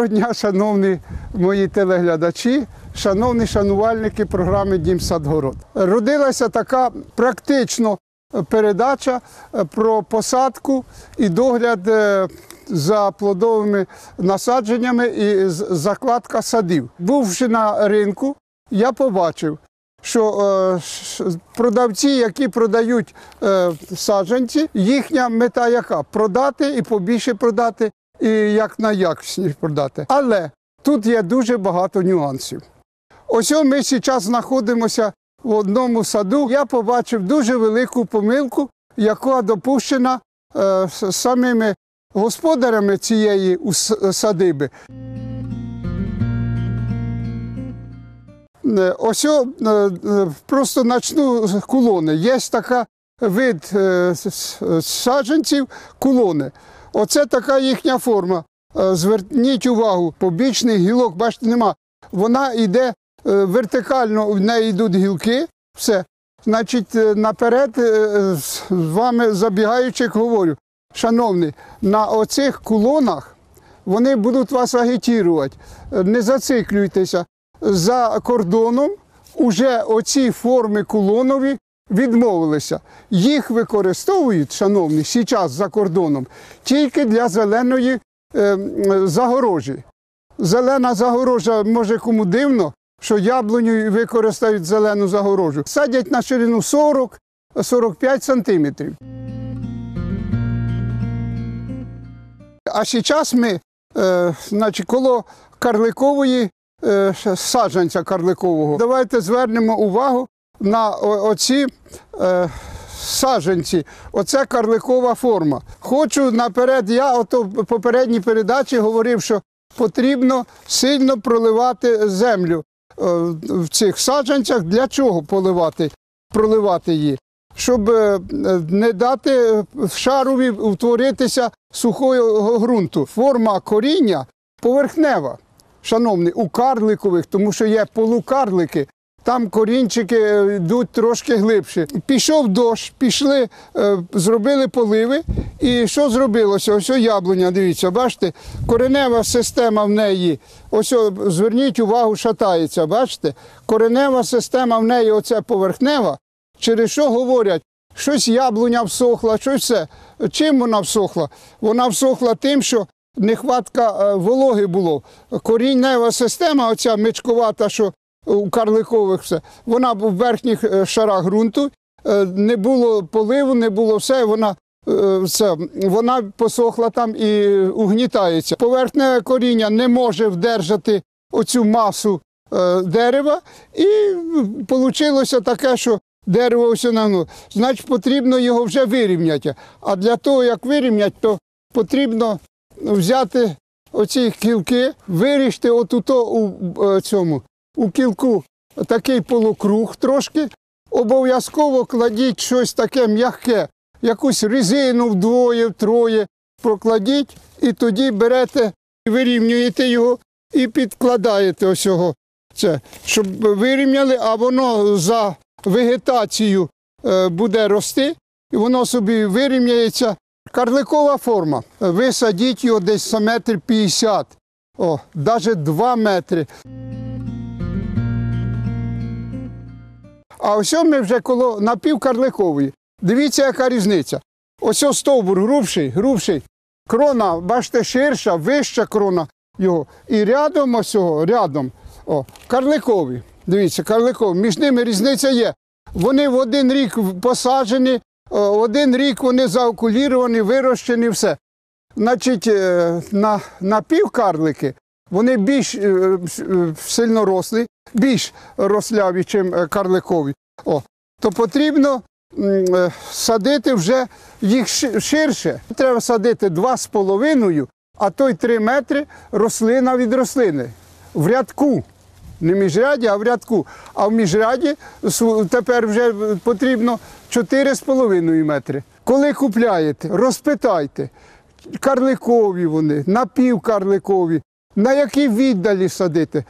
Доброго дня, шановні мої телеглядачі, шановні шанувальники програми Дім Садгород. Родилася така практично передача е, про посадку і догляд е, за плодовими насадженнями і закладка садів. Бувши на ринку, я побачив, що е, продавці, які продають саджанці, їхня мета яка? Продати і побільше продати, і як найякісніше продати. Але тут є дуже багато нюансів. Ось ми зараз знаходимося в одному саду. Я побачив дуже велику помилку, яка допущена е, самими господарями цієї садиби. Е, Ось е, е, просто начну з колони. Є така вид саджанців кулони. Оце така їхня форма. Е, Зверніть увагу, побічних гілок, бачите, нема. Вона йде е, вертикально, в неї йдуть гілки. Все. Значить, е, наперед з вами забігаючи, говорю, шановні, на оцих кулонах вони будуть вас агітувати. Не зациклюйтеся. За кордоном уже оці форми кулонові відмовилися. Їх використовують, шановні, зараз за кордоном тільки для зеленої е, загорожі. Зелена загорожа, може кому дивно, що яблуню використають зелену загорожу. Садять на ширину 40-45 сантиметрів. А зараз ми, е, значить, коло карликової е, саджанця карликового. Давайте звернемо увагу на оці е, саджанці. Оце карликова форма. Хочу наперед, я ото в попередній передачі говорив, що потрібно сильно проливати землю е, в цих саджанцях. Для чого поливати, проливати її? Щоб е, не дати шарові утворитися сухого ґрунту. Форма коріння поверхнева, шановні, у карликових, тому що є полукарлики. Там корінчики е, йдуть трошки глибше. Пішов дощ, пішли, е, зробили поливи. І що зробилося? Ось яблуня, дивіться, бачите, коренева система в неї. Ось зверніть увагу, шатається. Бачите? Коренева система в неї, оце поверхнева. Через що говорять, щось яблуня всохла, щось все. Чим вона всохла? Вона всохла тим, що нехватка е, вологи було. Коріннева система, оця мичкувата, що у карликових все, вона в верхніх е, шарах ґрунту, е, не було поливу, не було все, вона. е, Це, вона посохла там і угнітається. Поверхневе коріння не може вдержати оцю масу дерева, і вийшло таке, що дерево все нагнуло. Значить, потрібно його вже вирівняти. А для того, як вирівняти, то потрібно взяти оці кілки, вирішити отуто у цьому у кілку такий полукруг трошки. Обов'язково кладіть щось таке м'яке, якусь резину вдвоє, втроє, прокладіть, і тоді берете, вирівнюєте його і підкладаєте ось. Це, щоб вирівняли, а воно за вегетацію е, буде рости, і воно собі вирівняється. Карликова форма. Ви садіть його десь за метр 50, о, навіть 2 метри. А ось ми вже коло напівкарликової. Дивіться, яка різниця. Ось стовбур грубший, грубший. Крона, бачите, ширша, вища крона його. І рядом ось цього, рядом. О, карликові. Дивіться, карликові. Між ними різниця є. Вони в один рік посаджені, о, один рік вони заокуліровані, вирощені, все. Значить, е, на, напівкарлики вони більш е, е, сильно рослі, більш росляві, ніж карликові. О, то потрібно е, садити вже їх ширше. Треба садити 2,5, а то й 3 метри рослина від рослини в рядку. Не в міжряді, а в рядку. А в міжряді тепер вже потрібно 4,5 метри. Коли купляєте, розпитайте, карликові вони, напівкарликові, на які віддалі садити.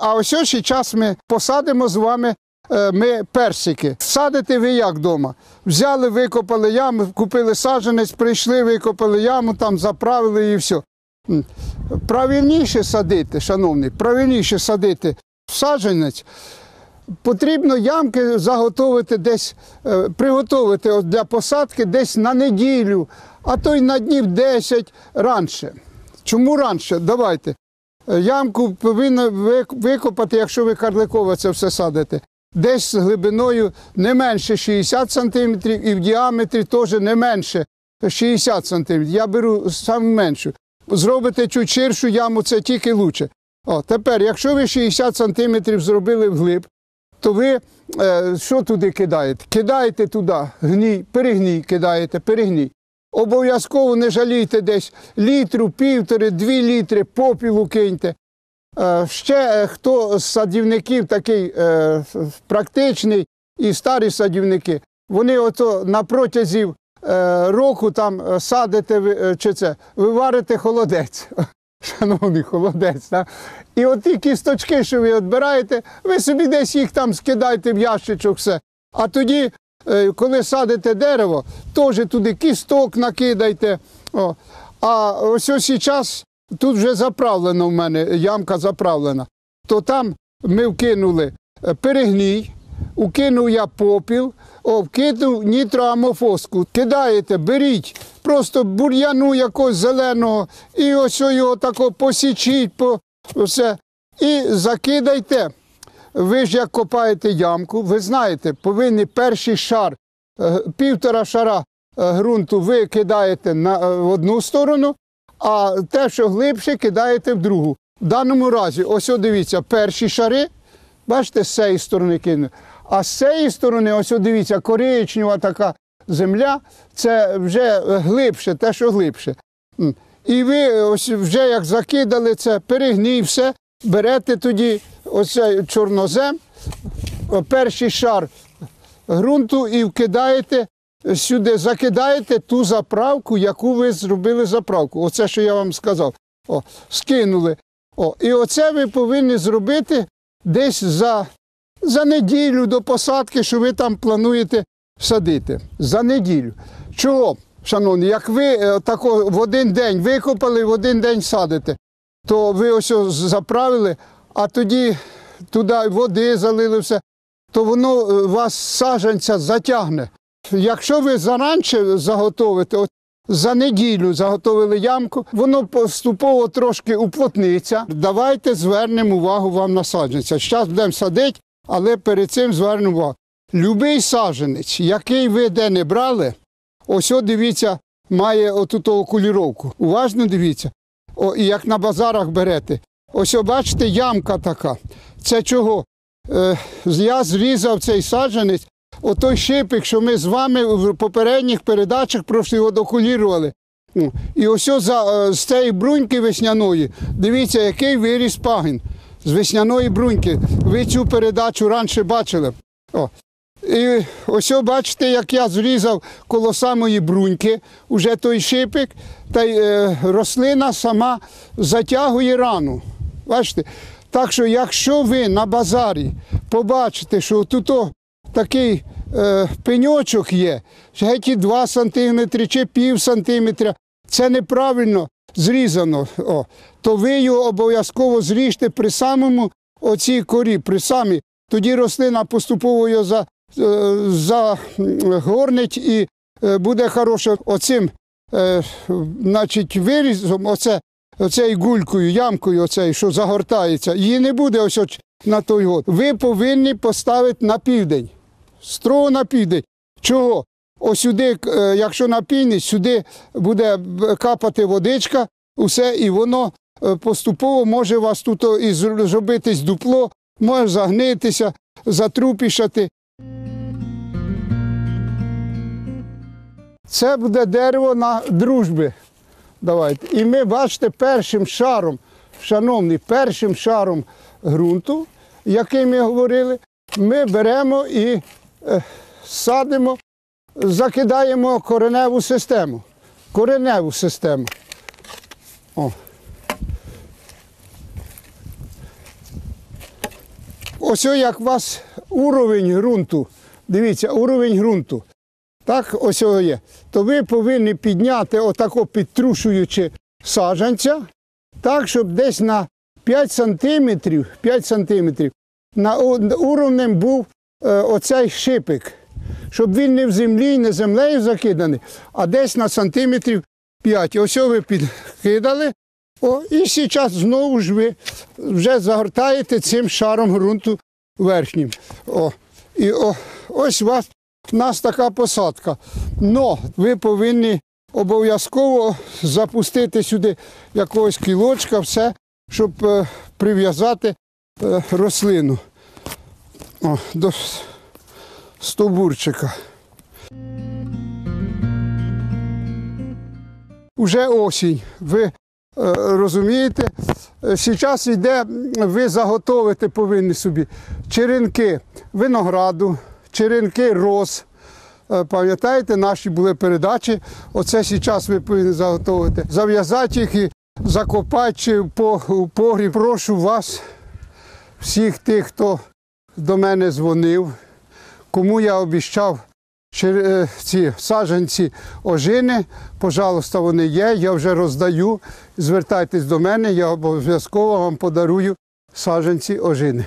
А ось ось час ми посадимо з вами е, ми персики. Садите ви як вдома? Взяли, викопали яму, купили саджанець, прийшли, викопали яму, там заправили і все. Правильніше садити, шановний, правильніше садити саджанець. Потрібно ямки заготовити десь, е, приготувати для посадки десь на неділю, а то й на днів 10 раніше. Чому раніше? Давайте. Ямку повинно викопати, якщо ви карликове це все садите. Десь з глибиною не менше 60 см і в діаметрі теж не менше 60 см. Я беру саме меншу. Зробите чуть ширшу яму, це тільки краще. О, тепер, якщо ви 60 см зробили вглиб, то ви е, що туди кидаєте? Кидаєте туди гній, перегній кидаєте, перегній. Обов'язково не жалійте десь літру, півтори, дві літри попілу киньте. Е, ще е, хто з садівників такий е, практичний і старі садівники, вони ото на протязі року там садите чи це, ви холодець. Шановний холодець. Так? І от ті кісточки, що ви відбираєте, ви собі десь їх там скидайте в ящичок, все. А тоді, коли садите дерево, теж туди кісток накидайте. О. А ось ось час тут вже заправлено в мене, ямка заправлена. То там ми вкинули е, перегній, укинув я попіл, о, вкинув нітроамофоску. Кидаєте, беріть просто бур'яну якогось зеленого, і ось його тако посічіть, по, все, і закидайте. Ви ж як копаєте ямку, ви знаєте, повинні перший шар, е, півтора шара е, ґрунту ви кидаєте на е, в одну сторону, а те, що глибше, кидаєте в другу. В даному разі, ось о, дивіться, перші шари, бачите, з цієї сторони кинули. А з цієї сторони, ось о, дивіться, коричнева така земля, це вже глибше, те, що глибше. І ви ось вже як закидали це, перегній, все, берете тоді оцей чорнозем, перший шар ґрунту і вкидаєте сюди, закидаєте ту заправку, яку ви зробили заправку. Оце, що я вам сказав. О, скинули. О, і оце ви повинні зробити десь за, за неділю до посадки, що ви там плануєте садити. За неділю. Чого, шановні, як ви е, тако в один день викопали, в один день садите, то ви ось заправили, а тоді туди води залили все, то воно е, вас саджанця затягне. Якщо ви заранче заготовите, от за неділю заготовили ямку, воно поступово трошки уплотниться. Давайте звернемо увагу вам на саджанця. Зараз будемо садити, але перед цим звернемо увагу. Любий саджанець, який ви де не брали, ось от дивіться, має оту окуліровку. Уважно дивіться. О, і як на базарах берете. Ось бачите, ямка така. Це чого? Е, я зрізав цей саджанець, отой шипик, що ми з вами в попередніх передачах прошлі одокулірували. О, І ось за, е, з цієї бруньки весняної, дивіться, який виріс пагін з весняної бруньки. Ви цю передачу раніше бачили. О. І ось бачите, як я зрізав коло самої бруньки, уже той шипик, та й е, рослина сама затягує рану. Бачите? Так що, якщо ви на базарі побачите, що тут такий е, пеньочок є, геть і 2 сантиметри чи пів сантиметра, це неправильно зрізано, о, то ви його обов'язково зріжте при самому оцій корі, при самій. Тоді рослина поступово його за, е, загорнить і е, буде хороше оцим е, значить, вирізом, оце, оцею гулькою, ямкою, оцею, що загортається, її не буде ось на той год. Ви повинні поставити на південь. Строго на південь. Чого? Ось сюди, е, якщо на північ, сюди буде капати водичка, усе, і воно е, поступово може у вас тут і зр- зробитись дупло, може загнитися, затрупішати. Це буде дерево на дружби. Давайте. І ми, бачите, першим шаром, шановний, першим шаром ґрунту, який ми говорили, ми беремо і е, садимо, закидаємо кореневу систему. Кореневу систему. О. Ось як у вас уровень ґрунту. Дивіться, уровень ґрунту. Так, ось його є. То ви повинні підняти, отако підтрушуючи саджанця, так, щоб десь на 5 сантиметрів, 5 сантиметрів на уровнем був е, оцей шипик, щоб він не в землі, не землею закиданий, а десь на сантиметрів 5. Ось ви підкидали. О, і зараз знову ж ви вже загортаєте цим шаром ґрунту верхнім. О, і о, ось у вас у нас така посадка. Но ви повинні обов'язково запустити сюди якогось кілочка, все, щоб е, прив'язати е, рослину О, до стовбурчика. Уже осінь. Ви е, розумієте, зараз йде, ви заготовити повинні собі черенки винограду, черенки роз. Е, Пам'ятаєте, наші були передачі. Оце зараз ви повинні заготовити. Зав'язати їх і закопати чи по- погріб. Прошу вас, всіх тих, хто до мене дзвонив, кому я обіщав е, ці саджанці ожини, пожалуйста, вони є, я вже роздаю. Звертайтесь до мене, я обов'язково вам подарую саджанці ожини.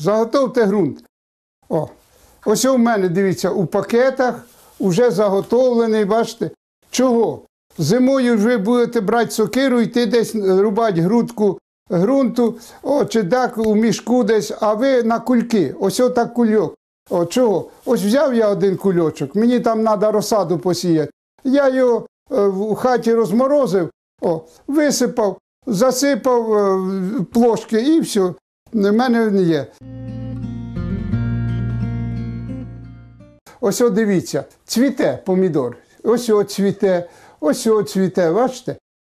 Заготовте ґрунт. О, ось у мене, дивіться, у пакетах вже заготовлений, бачите. Чого? Зимою ви будете брати сокиру, йти десь рубати грудку ґрунту, о, чи так у мішку десь, а ви на кульки. Ось отак кульок. О, чого? Ось взяв я один кульочок, мені там треба розсаду посіяти. Я його е, в хаті розморозив, о, висипав, засипав е, плошки і все. В мене він є. Ось от дивіться, цвіте помідор. Ось о цвіте, ось о цвіте, бачите?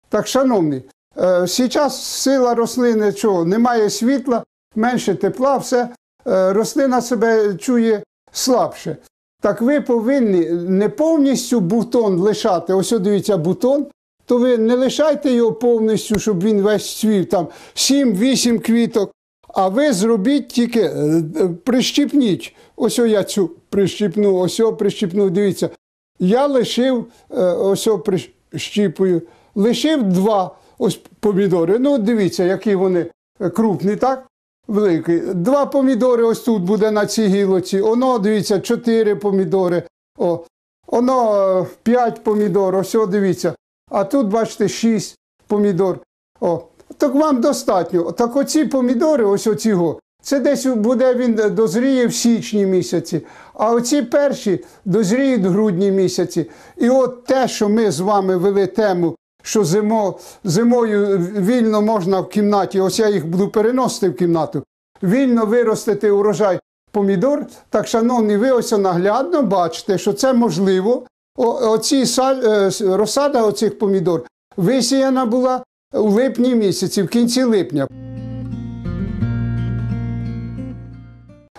Так, шановні, зараз сила рослини чого? Немає світла, менше тепла, все, е, рослина себе чує слабше. Так ви повинні не повністю бутон лишати. Ось дивіться бутон, то ви не лишайте його повністю, щоб він весь цвів, там 7-8 квіток. А ви зробіть тільки е, е, прищіпніть. Ось я цю прищіпну, ось прищіпну. Дивіться. Я лишив, е, ось прищіпую, лишив два ось помідори. Ну, дивіться, які вони крупні, так? Великі. Два помідори ось тут буде на цій гілоці. Оно, дивіться, чотири помідори. О, Оно п'ять помідор, ось дивіться. А тут, бачите, шість помідор. О, так вам достатньо. Так оці помідори, ось оцього, це десь буде він дозріє в січні місяці. А оці перші дозріють в грудні місяці. І от те, що ми з вами вели тему, що зимо, зимою вільно можна в кімнаті, ось я їх буду переносити в кімнату, вільно виростити урожай помідор. Так, шановні, ви ось наглядно бачите, що це можливо. О, оці са- е, розсада оцих помідор висіяна була у липні місяці, в кінці липня.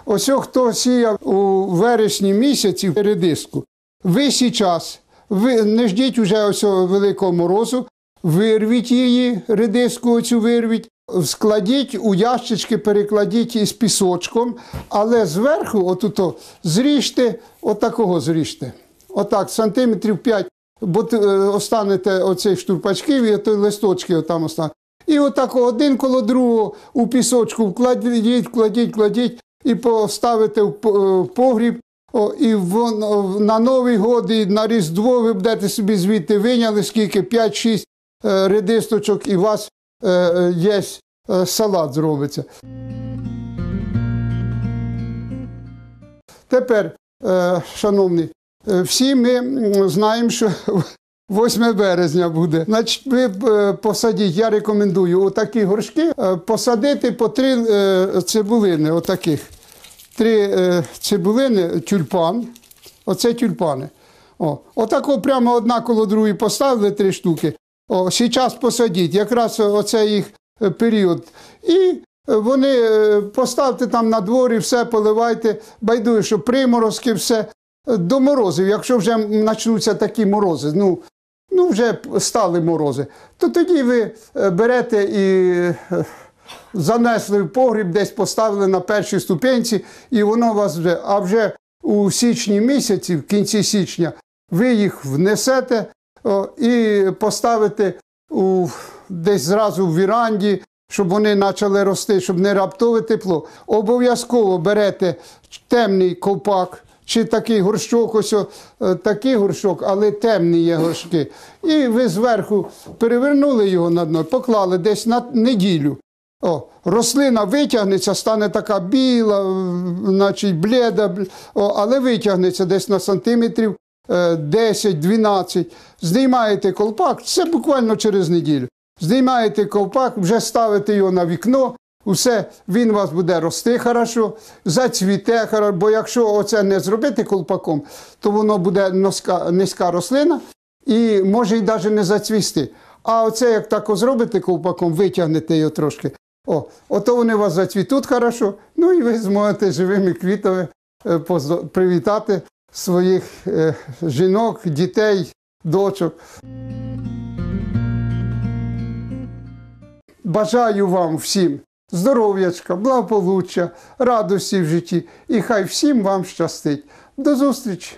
Ось хто сіяв у вересні місяці редиску, ви час, ви не ждіть уже ось великого морозу, вирвіть її, редиску оцю вирвіть, складіть у ящички, перекладіть із пісочком, але зверху, отуто, зріжте, отакого зріжте. Отак, сантиметрів 5, бо е, останете оцих штурпачків і той листочки отам остануть. І отак один коло другого у пісочку вкладіть, вкладіть, кладіть і поставите е, в погріб. О, і воно на Новий год і на Різдво ви будете собі звідти виняли скільки 5-6 е, редисточок, і у вас е, є е, салат зробиться. Тепер, е, шановні, всі ми знаємо, що 8 березня буде. Значить, ви е, посадіть, я рекомендую отакі горшки е, посадити по три е, цибулини, отаких. Три е, цибулини, тюльпан. Оце тюльпани. О, отако прямо одна коло другої поставили три штуки. О, зараз посадіть, якраз оце їх е, період. І е, вони е, поставте там на дворі, все поливайте, байдує, що приморозки, все Е, до морозів. Якщо вже почнуться такі морози, ну, ну вже стали морози, то тоді ви е, берете і е, занесли в погріб, десь поставили на першій ступенці, і воно вас вже, а вже у січні місяці, в кінці січня, ви їх внесете о, і поставите у, десь зразу в віранді, щоб вони почали рости, щоб не раптове тепло. Обов'язково берете темний ковпак. Чи такий горщок, ось е, такий горщок, але темні є горшки. І ви зверху перевернули його на дно, поклали десь на неділю. О, рослина витягнеться, стане така біла, е, значить бліда, о, але витягнеться десь на сантиметрів е, 10-12. Знімаєте колпак, це буквально через неділю. Знімаєте ковпак, вже ставите його на вікно, усе, він у вас буде рости хорошо, зацвіте хорошо, бо якщо оце не зробити колпаком, то воно буде носка, низька рослина і може й навіть не зацвісти. А оце як так зробите колпаком, витягнете його трошки. О, ото вони у вас зацвітуть хорошо, ну і ви зможете живими квітами е, привітати своїх е, жінок, дітей, дочок. Бажаю вам всім здоров'ячка, благополуччя, радості в житті і хай всім вам щастить. До зустрічі!